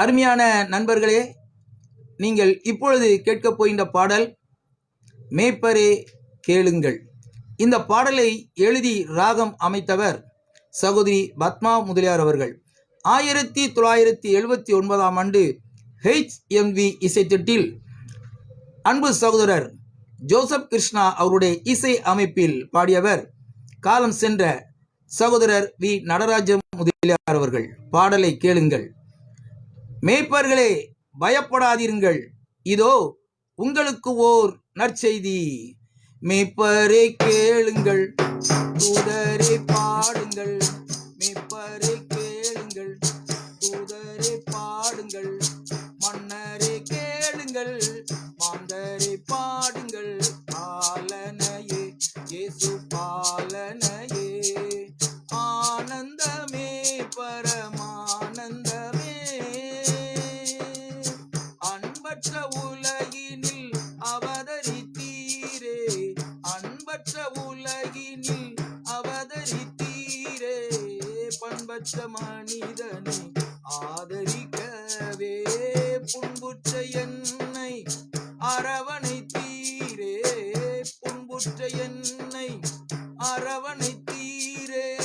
அருமையான நண்பர்களே நீங்கள் இப்பொழுது கேட்கப் போகின்ற பாடல் மேய்ப்பரே கேளுங்கள். இந்த பாடலை எழுதி ராகம் அமைத்தவர் சகோதரி பத்மா முதலியார் அவர்கள். ஆயிரத்தி தொள்ளாயிரத்தி எழுபத்தி ஒன்பதாம் ஆண்டு ஹெச்எம்வி இசைத்திட்டில் அன்பு சகோதரர் ஜோசப் கிருஷ்ணா அவருடைய இசை அமைப்பில் பாடியவர் காலம் சென்ற சகோதரர் வி நடராஜ முதலியார் அவர்கள். பாடலை கேளுங்கள். மேய்ப்பர்களே பயப்படாதிருங்கள். இதோ உங்களுக்கு ஓர் நற்செய்தி. மேய்ப்பரை கேளுங்கள். தூதரை பாடுங்கள். மேய்ப்பரை கேளுங்கள். தூதரை பாடுங்கள். மன்னரை கேளுங்கள். மாந்தரை பாடுங்கள். பாலனையே இயேசு பாலனையே. ஆனந்தமே பரம பண்பற்ற மனிதனை ஆதரிக்கவே. புண்புற்ற என்னை அரவணை தீரே. புண்புற்ற என்னை அரவணை தீரே.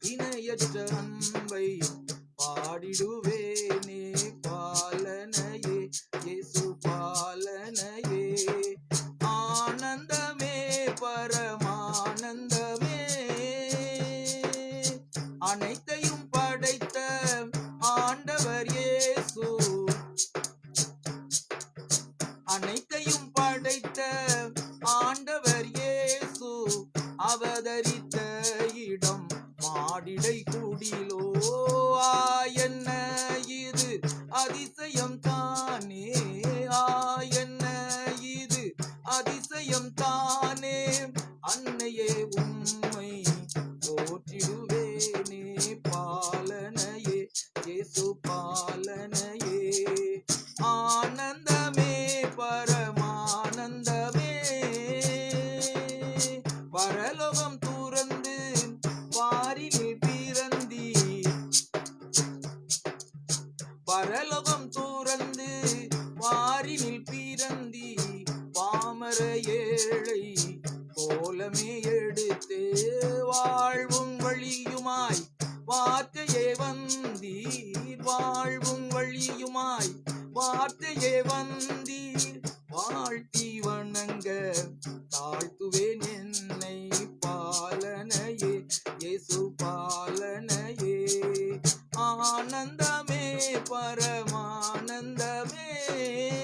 இணையற்ற அன்பை பாடிடுவேனே பாலனையே. இயேசு பாலனையே. ஆனந்தமே பரமானந்தமே. அனைத்து ஆண்டவர் இயேசு அவதரித்த இடம் மாடிடை குடிலோ ஆ, என்ன இது? அதிசயம் தானே ஆ என்ன இது? அதிசயம் தானே அன்னையே உண்மை போற்றிடுவேனே பாலனையே இயேசு பாலனையே. பரலோகம் துறந்து வாரினில் பிறந்தி பாமர ஏழை கோலமே எடுத்து வாழ்வும் வழியுமாய் வார்த்தையே வந்தி வாழ்வும் வழியுமாய் வார்த்தையே வந்தி வாழ்த்தி வணங்க தாழ்த்துவேன் Ei.